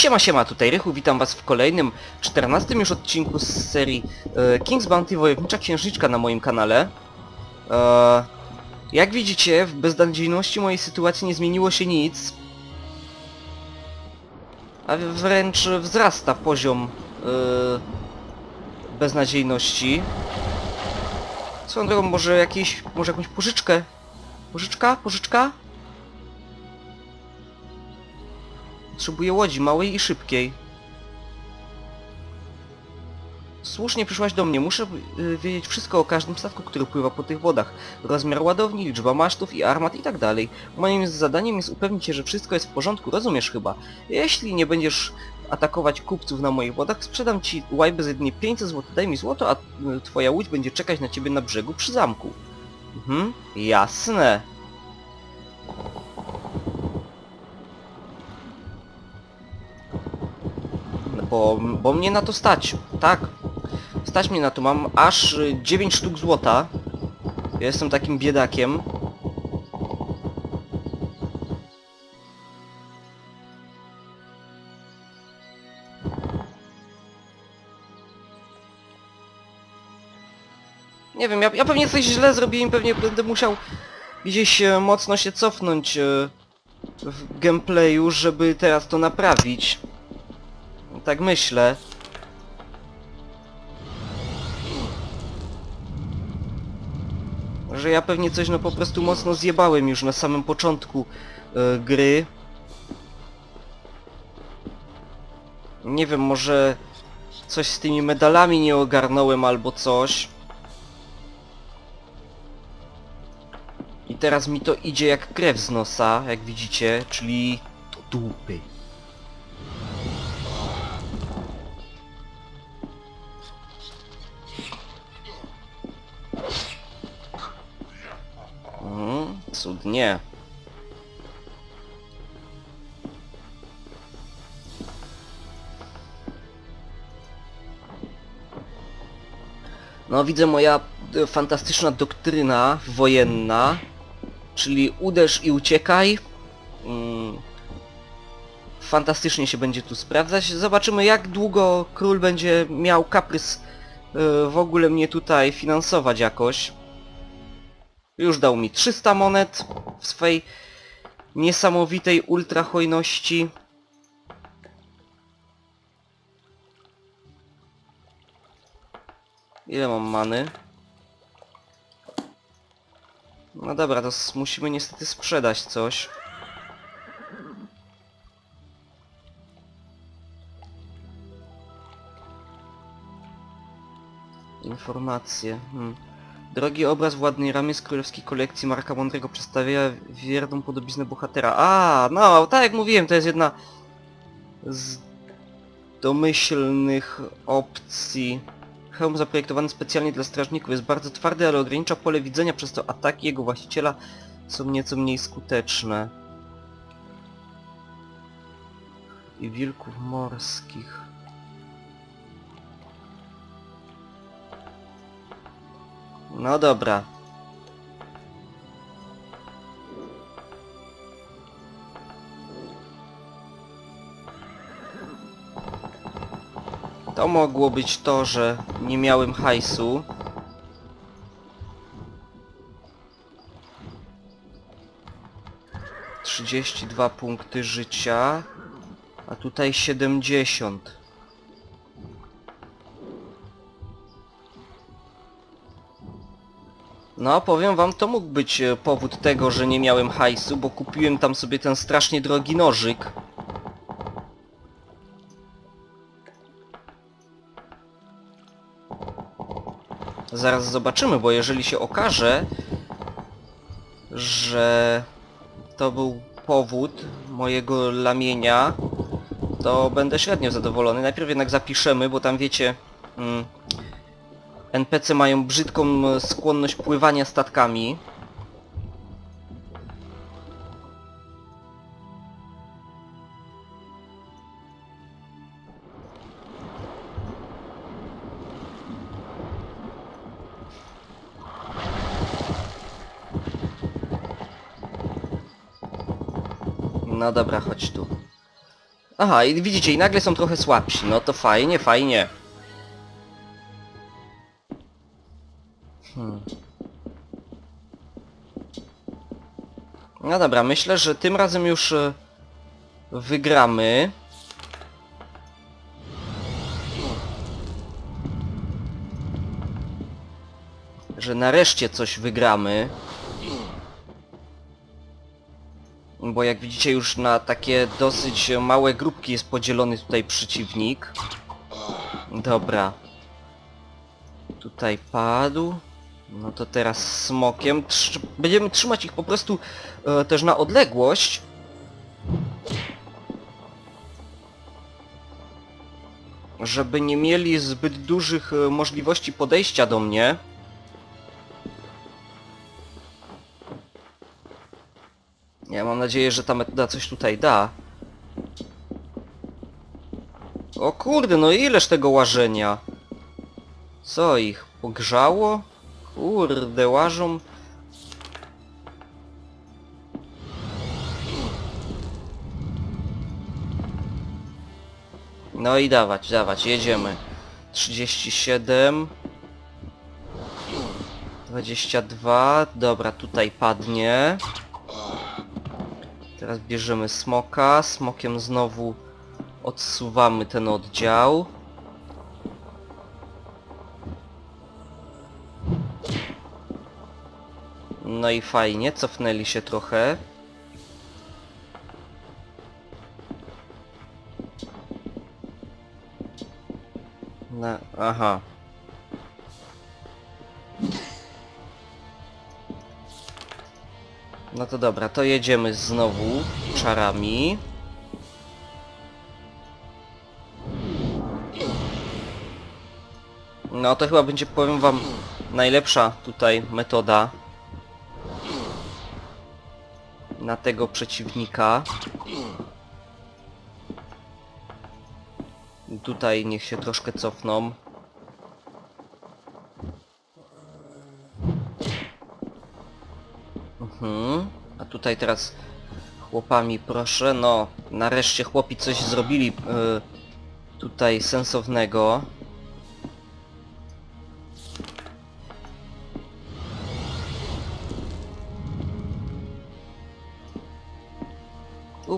Siema, siema, tutaj Rychu, witam was w kolejnym, 14 już odcinku z serii e, King's Bounty Wojownicza Księżniczka na moim kanale. E, jak widzicie, w beznadziejności mojej sytuacji nie zmieniło się nic. A wręcz wzrasta poziom e, beznadziejności. Swoją drogą, może jakieś, może jakąś pożyczkę? Pożyczka? Pożyczka? Potrzebuję łodzi małej i szybkiej. Słusznie przyszłaś do mnie. Muszę y, wiedzieć wszystko o każdym statku, który pływa po tych wodach. Rozmiar ładowni, liczba masztów i armat i tak dalej. Moim zadaniem jest upewnić się, że wszystko jest w porządku, rozumiesz chyba. Jeśli nie będziesz atakować kupców na moich wodach, sprzedam ci łajbę za jedynie 500 zł. Daj mi złoto, a y, twoja łódź będzie czekać na ciebie na brzegu przy zamku. Mhm, jasne. Bo, bo mnie na to stać. Tak. Stać mnie na to. Mam aż y, 9 sztuk złota. Ja jestem takim biedakiem. Nie wiem, ja, ja pewnie coś źle zrobiłem, pewnie będę musiał gdzieś e, mocno się cofnąć e, w gameplayu, żeby teraz to naprawić. Tak myślę. Że ja pewnie coś no po prostu mocno zjebałem już na samym początku e, gry. Nie wiem, może coś z tymi medalami nie ogarnąłem albo coś. I teraz mi to idzie jak krew z nosa, jak widzicie, czyli do dupy. Cudnie. No widzę moja e, fantastyczna doktryna wojenna, czyli uderz i uciekaj. Mm, fantastycznie się będzie tu sprawdzać. Zobaczymy jak długo król będzie miał kaprys e, w ogóle mnie tutaj finansować jakoś. Już dał mi 300 monet w swej niesamowitej ultra hojności. Ile mam many? No dobra, to musimy niestety sprzedać coś. Informacje. Hmm. Drogi obraz władnej ramy z królewskiej kolekcji Marka Mądrego przedstawia wierną podobiznę bohatera. A, no, tak jak mówiłem, to jest jedna z domyślnych opcji. Hełm zaprojektowany specjalnie dla strażników jest bardzo twardy, ale ogranicza pole widzenia, przez to ataki jego właściciela są nieco mniej skuteczne. I wilków morskich. No dobra. To mogło być to, że nie miałem hajsu. Trzydzieści dwa punkty życia, a tutaj siedemdziesiąt. No, powiem wam, to mógł być e, powód tego, że nie miałem hajsu, bo kupiłem tam sobie ten strasznie drogi nożyk. Zaraz zobaczymy, bo jeżeli się okaże, że to był powód mojego lamienia, to będę średnio zadowolony. Najpierw jednak zapiszemy, bo tam wiecie... Mm, NPC mają brzydką e, skłonność pływania statkami. No dobra, chodź tu. Aha, i widzicie, i nagle są trochę słabsi. No to fajnie, fajnie. Hmm. No dobra, myślę, że tym razem już e, wygramy. Że nareszcie coś wygramy. Bo jak widzicie już na takie dosyć małe grupki jest podzielony tutaj przeciwnik. Dobra. Tutaj padł. No to teraz smokiem. Będziemy trzymać ich po prostu e, też na odległość. Żeby nie mieli zbyt dużych e, możliwości podejścia do mnie. Ja mam nadzieję, że ta metoda coś tutaj da. O kurde, no ileż tego łażenia? Co ich? Pogrzało? Kurde, łażą. No i dawać, dawać, jedziemy. 37 22 Dobra, tutaj padnie. Teraz bierzemy smoka, smokiem znowu odsuwamy ten oddział. No i fajnie, cofnęli się trochę. Na, aha. No to dobra, to jedziemy znowu czarami. No to chyba będzie, powiem wam, najlepsza tutaj metoda na tego przeciwnika. Tutaj niech się troszkę cofną. Mhm. A tutaj teraz chłopami proszę, no nareszcie chłopi coś zrobili y, tutaj sensownego.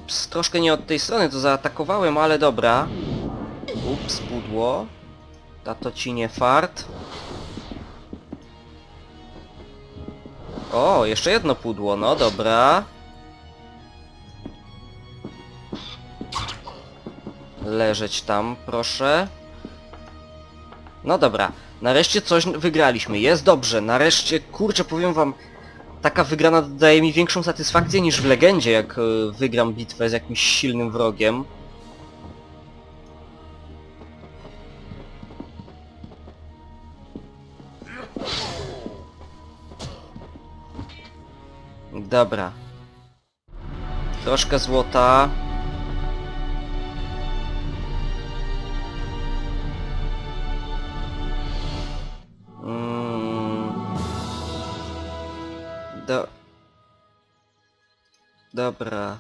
Ups, troszkę nie od tej strony to zaatakowałem, ale dobra. Ups, pudło. Tato ci nie fart. O, jeszcze jedno pudło, no dobra. Leżeć tam, proszę. No dobra, nareszcie coś wygraliśmy, jest dobrze, nareszcie, kurczę, powiem wam, taka wygrana daje mi większą satysfakcję niż w Legendzie, jak e, wygram bitwę z jakimś silnym wrogiem. Dobra. Troszkę złota. Dobra.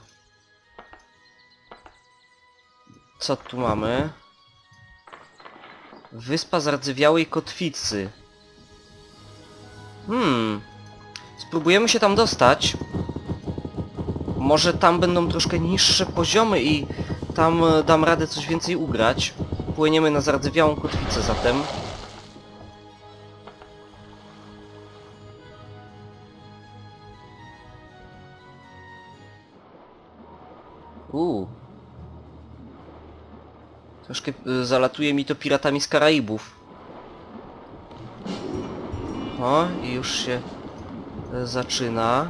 Co tu mamy? Wyspa zardzewiałej kotwicy. Hmm. Spróbujemy się tam dostać. Może tam będą troszkę niższe poziomy i tam dam radę coś więcej ugrać. Płyniemy na zardzewiałą kotwicę zatem. Troszkę y, zalatuje mi to piratami z Karaibów. O, i już się y, zaczyna.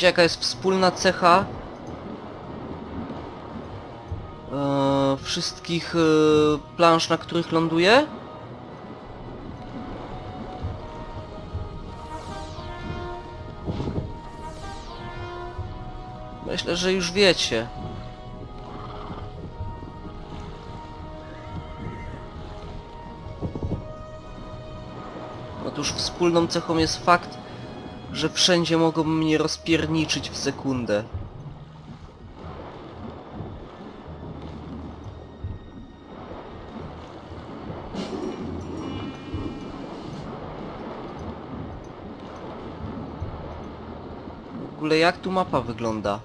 Wiecie jaka jest wspólna cecha e, wszystkich e, plansz, na których ląduję? Myślę, że już wiecie. Otóż wspólną cechą jest fakt, że wszędzie mogą mnie rozpierniczyć w sekundę. W ogóle jak tu mapa wygląda?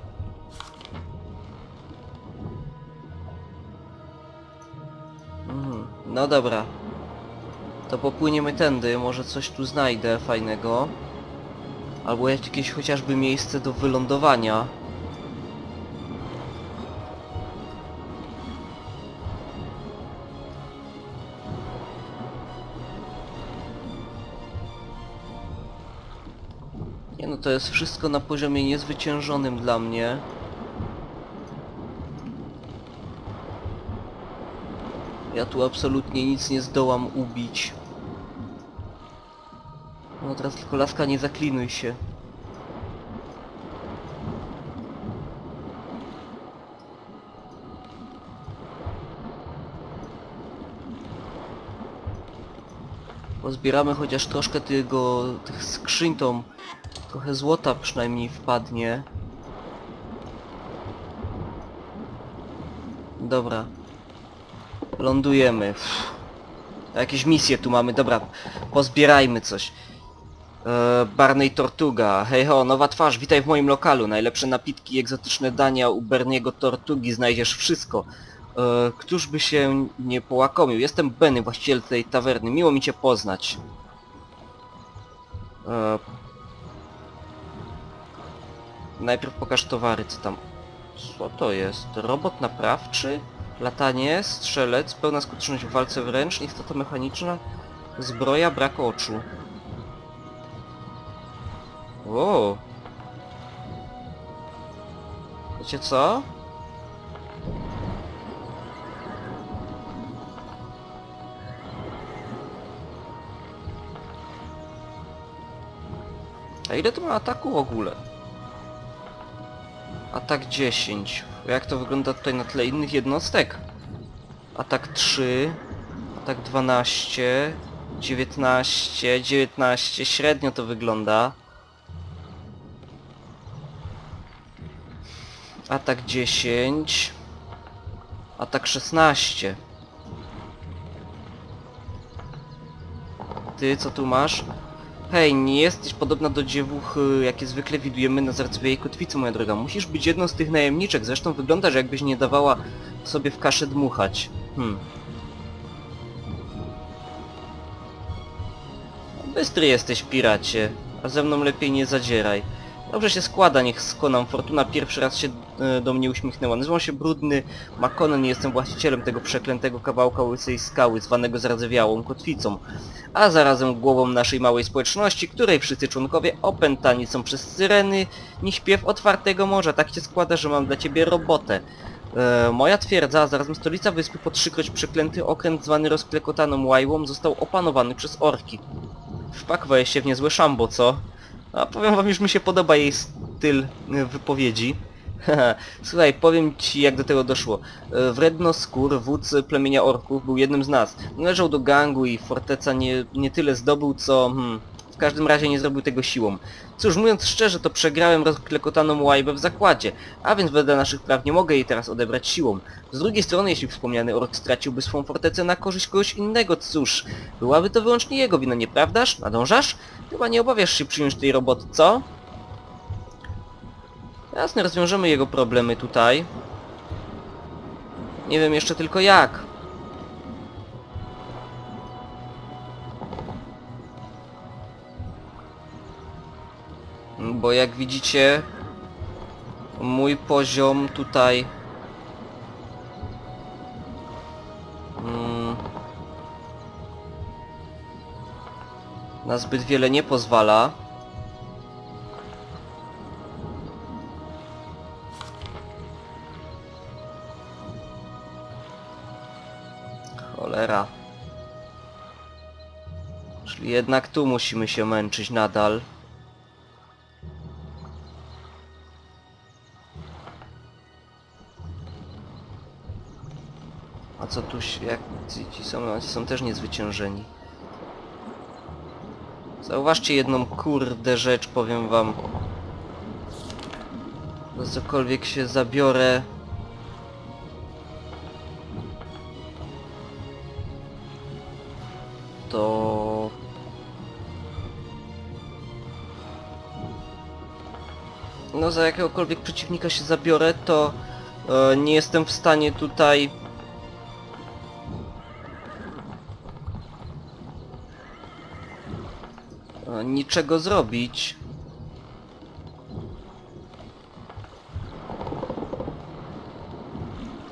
Mhm, no dobra. To popłyniemy tędy, może coś tu znajdę fajnego. Albo jakieś chociażby miejsce do wylądowania. Nie no, to jest wszystko na poziomie niezwyciężonym dla mnie. Ja tu absolutnie nic nie zdołam ubić. No teraz tylko laska nie zaklinuj się. Pozbieramy chociaż troszkę tego, tych skrzyń, tą trochę złota przynajmniej wpadnie. Dobra. Lądujemy. Uff. Jakieś misje tu mamy, dobra. Pozbierajmy coś. E, Barney Tortuga. Hej ho, nowa twarz, witaj w moim lokalu. Najlepsze napitki egzotyczne dania u Berniego Tortugi, znajdziesz wszystko. E, któż by się nie połakomił? Jestem Benny, właściciel tej tawerny. Miło mi cię poznać. E, najpierw pokaż towary, co tam... Co to jest? Robot naprawczy? Latanie, strzelec, pełna skuteczność w walce wręcz, istota mechaniczna, zbroja, brak oczu. O. Wiecie co? A ile to ma ataku w ogóle? Atak 10. Jak to wygląda tutaj na tle innych jednostek? Atak 3, atak 12, 19, 19, średnio to wygląda. Atak 10, atak 16. Ty, co tu masz? Hej, nie jesteś podobna do dziewuch, y, jakie zwykle widujemy na zardzewiałej kotwicy, moja droga. Musisz być jedną z tych najemniczek, zresztą wyglądasz jakbyś nie dawała sobie w kaszę dmuchać. Hmm. Bystry jesteś, piracie, a ze mną lepiej nie zadzieraj. Dobrze się składa, niech skonam. Fortuna pierwszy raz się e, do mnie uśmiechnęła. Nazywam się Brudny Makonnen i jestem właścicielem tego przeklętego kawałka łysej skały, zwanego zardzewiałą kotwicą, a zarazem głową naszej małej społeczności, której wszyscy członkowie opętani są przez syreny, ni śpiew otwartego morza. Tak się składa, że mam dla ciebie robotę. E, moja twierdza, a zarazem stolica wyspy po trzykroć przeklęty okręt zwany rozklekotaną łajłą został opanowany przez orki. Wpakowałeś się w niezłe szambo, co? A powiem wam, już mi się podoba jej styl e, wypowiedzi. Słuchaj, powiem ci jak do tego doszło. E, Wrednoskór, wódz plemienia orków, był jednym z nas. Należał do gangu i forteca nie, nie tyle zdobył, co... Hmm, w każdym razie nie zrobił tego siłą. Cóż, mówiąc szczerze, to przegrałem rozklekotaną łajbę w zakładzie, a więc wedle naszych praw nie mogę jej teraz odebrać siłą. Z drugiej strony, jeśli wspomniany ork straciłby swą fortecę na korzyść kogoś innego, cóż, byłaby to wyłącznie jego wina, nieprawdaż? Nadążasz? Chyba nie obawiasz się przyjąć tej roboty, co? Jasne, rozwiążemy jego problemy tutaj. Nie wiem jeszcze tylko jak. Bo jak widzicie, mój poziom tutaj... Mm, na zbyt wiele nie pozwala. Cholera. Czyli jednak tu musimy się męczyć nadal. Co tu jak ci, ci są też niezwyciężeni. Zauważcie jedną kurde rzecz, powiem wam. Za cokolwiek się zabiorę... To... No za jakiegokolwiek przeciwnika się zabiorę, to e, nie jestem w stanie tutaj... niczego zrobić.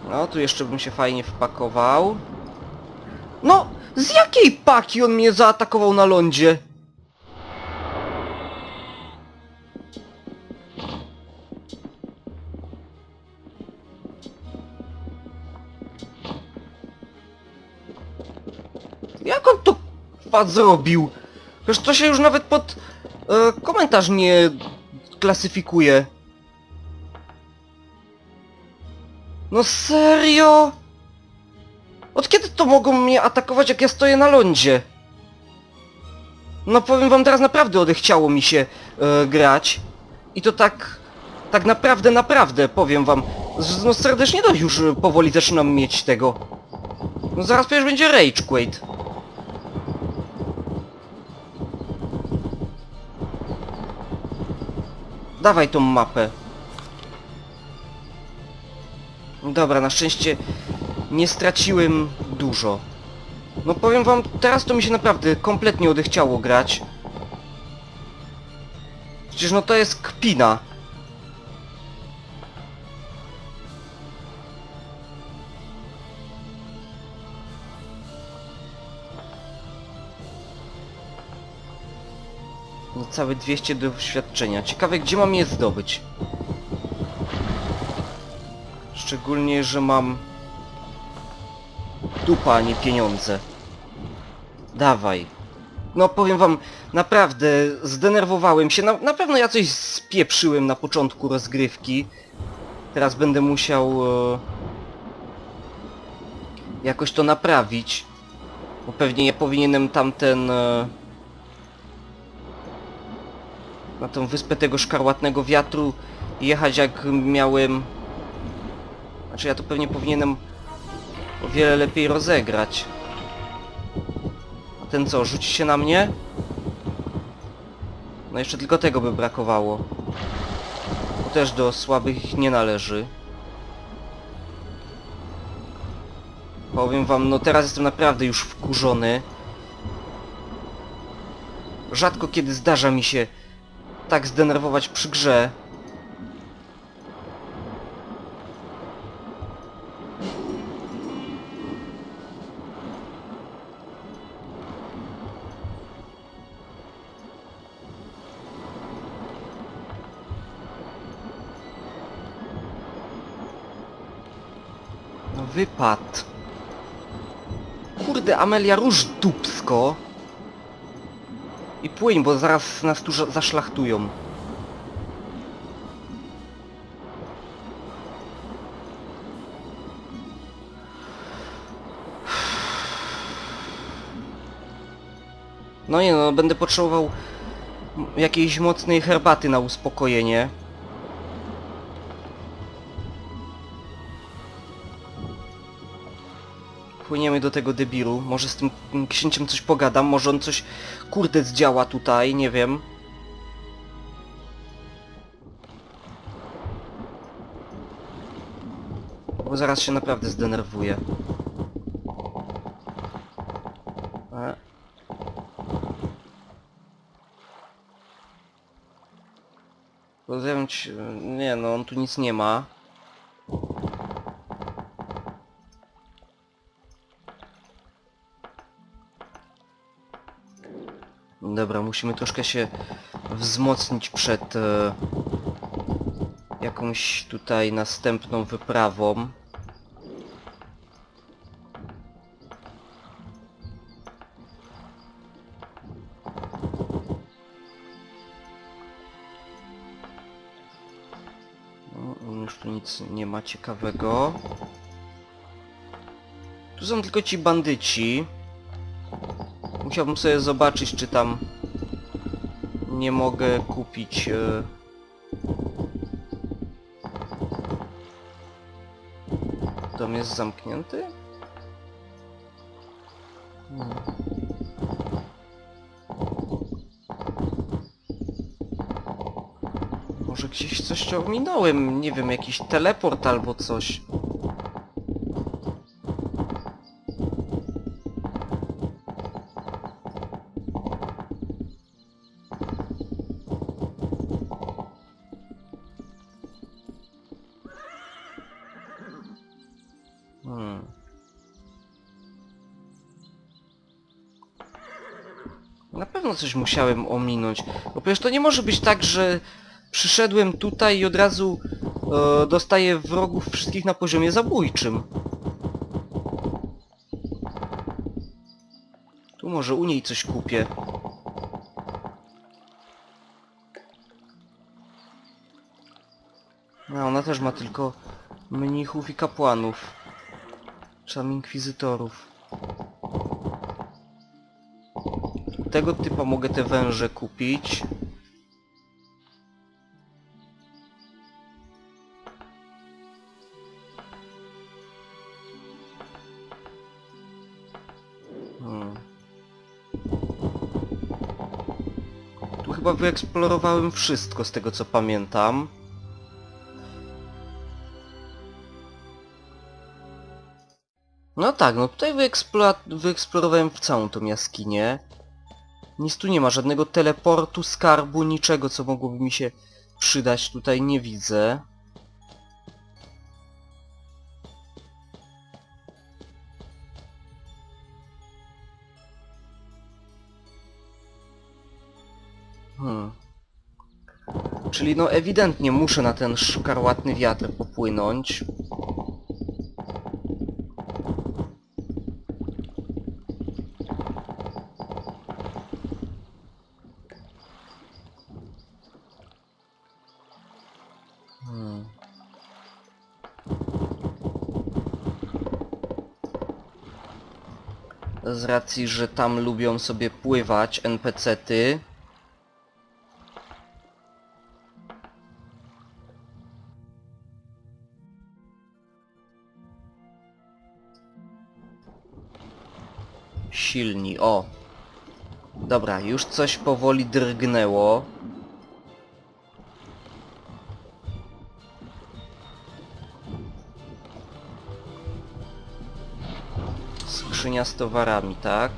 No, tu jeszcze bym się fajnie wpakował. No, z jakiej paki on mnie zaatakował na lądzie? Jak on to k***a zrobił? Przecież to się już nawet pod e, komentarz nie klasyfikuje. No serio? Od kiedy to mogą mnie atakować jak ja stoję na lądzie? No powiem wam teraz naprawdę odechciało mi się e, grać. I to tak... Tak naprawdę, naprawdę, powiem wam. Z, no serdecznie dość już powoli zaczynam mieć tego. No zaraz przecież będzie Rage. Dawaj tą mapę. Dobra, na szczęście nie straciłem dużo. No powiem wam, teraz to mi się naprawdę kompletnie odechciało grać. Przecież no to jest kpina. Całe 200 doświadczenia. Ciekawe, gdzie mam je zdobyć. Szczególnie, że mam... Dupa, a nie pieniądze. Dawaj. No powiem wam, naprawdę zdenerwowałem się. Na, na pewno ja coś spieprzyłem na początku rozgrywki. Teraz będę musiał... E, jakoś to naprawić. Bo pewnie ja powinienem tamten... E, na tą wyspę tego szkarłatnego wiatru jechać jak miałem... Znaczy ja to pewnie powinienem o wiele lepiej rozegrać. A ten co, rzuci się na mnie? No jeszcze tylko tego by brakowało. Bo też do słabych nie należy. Powiem wam, no teraz jestem naprawdę już wkurzony. Rzadko kiedy zdarza mi się tak zdenerwować przy grze. No wypad. Kurde, Amelia, róż dupsko. I płyń, bo zaraz nas tu zaszlachtują. No nie no, będę potrzebował jakiejś mocnej herbaty na uspokojenie. Płyniemy do tego debilu. Może z tym księciem coś pogadam, może on coś kurde zdziała tutaj, nie wiem. Bo zaraz się naprawdę zdenerwuję. E. Ci... Nie no, on tu nic nie ma. Musimy troszkę się wzmocnić przed e, jakąś tutaj następną wyprawą. No, już tu nic nie ma ciekawego. Tu są tylko ci bandyci. Musiałbym sobie zobaczyć, czy tam nie mogę kupić... E... Dom jest zamknięty? Hmm. Może gdzieś coś ominąłem, nie wiem, jakiś teleport albo coś. Pewno coś musiałem ominąć. Bo przecież to nie może być tak, że przyszedłem tutaj i od razu e, dostaję wrogów wszystkich na poziomie zabójczym. Tu może u niej coś kupię. A ona też ma tylko mnichów i kapłanów. Czy tam inkwizytorów. Tego typa mogę te węże kupić. Hmm. Tu chyba wyeksplorowałem wszystko z tego co pamiętam. No tak, no tutaj wyeksplo wyeksplorowałem w całą tą jaskinię. Nic tu nie ma, żadnego teleportu, skarbu, niczego co mogłoby mi się przydać tutaj nie widzę. Hmm. Czyli no ewidentnie muszę na ten szkarłatny wiatr popłynąć. Z racji, że tam lubią sobie pływać NPC-ty. Silni, o. Dobra, już coś powoli drgnęło. Skrzynia z towarami, tak?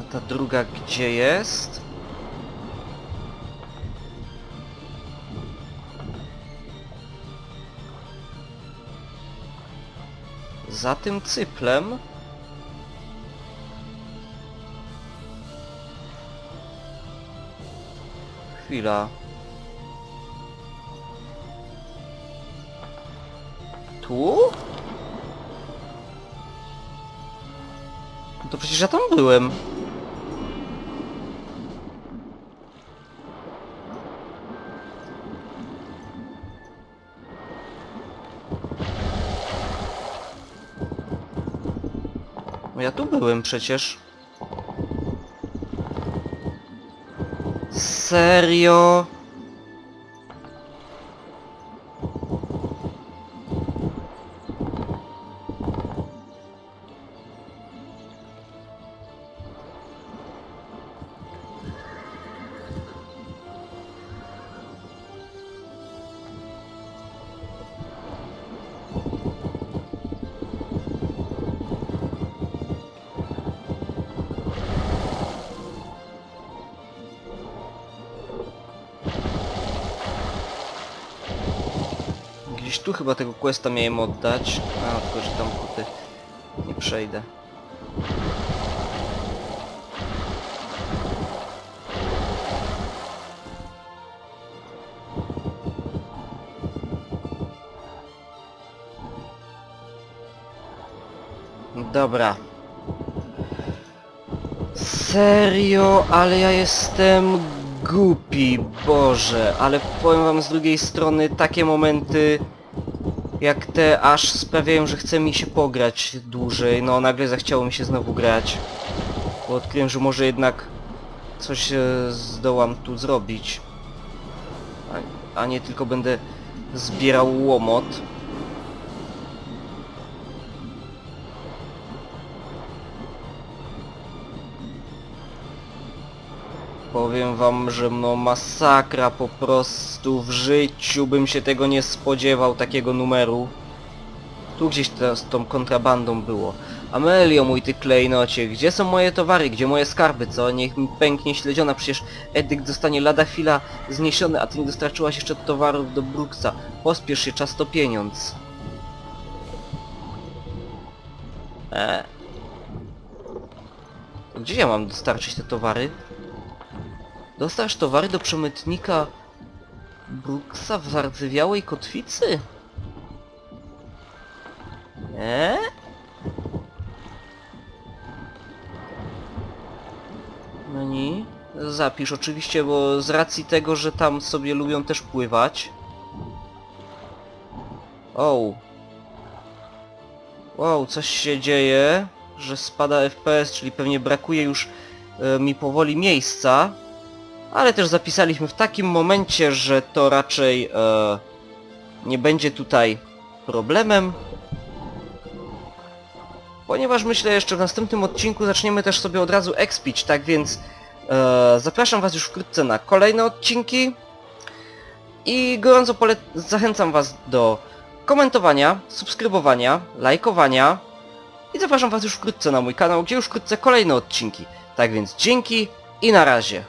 A ta druga gdzie jest? Za tym cyplem? Chwila. Tu? No to przecież ja tam byłem. No ja tu byłem przecież. Serio? Gdzieś tu chyba tego questa miałem oddać. A, tylko że tam kuty nie przejdę. Dobra. Serio, ale ja jestem głupi, Boże, ale powiem wam z drugiej strony takie momenty jak te aż sprawiają, że chce mi się pograć dłużej. No nagle zachciało mi się znowu grać. Bo odkryłem, że może jednak coś e, zdołam tu zrobić. A, a nie tylko będę zbierał łomot. Powiem wam, że no masakra po prostu w życiu bym się tego nie spodziewał, takiego numeru. Tu gdzieś teraz z tą kontrabandą było. Amelio, mój ty klejnocie, gdzie są moje towary, gdzie moje skarby, co? Niech mi pęknie śledziona, przecież edykt zostanie lada chwila zniesiony, a ty nie dostarczyłaś jeszcze towarów do Brooksa. Pospiesz się, czas to pieniądz. Eee. Gdzie ja mam dostarczyć te towary? Dostarcz towary do przemytnika Brooksa w zardzewiałej kotwicy? Eee? Menu. Zapisz oczywiście, bo z racji tego, że tam sobie lubią też pływać. O. Wow, coś się dzieje, że spada FPS, czyli pewnie brakuje już e, mi powoli miejsca. Ale też zapisaliśmy w takim momencie, że to raczej e, nie będzie tutaj problemem. Ponieważ myślę jeszcze w następnym odcinku zaczniemy też sobie od razu expić, tak więc e, zapraszam was już wkrótce na kolejne odcinki i gorąco zachęcam was do komentowania, subskrybowania, lajkowania i zapraszam was już wkrótce na mój kanał, gdzie już wkrótce kolejne odcinki. Tak więc dzięki i na razie.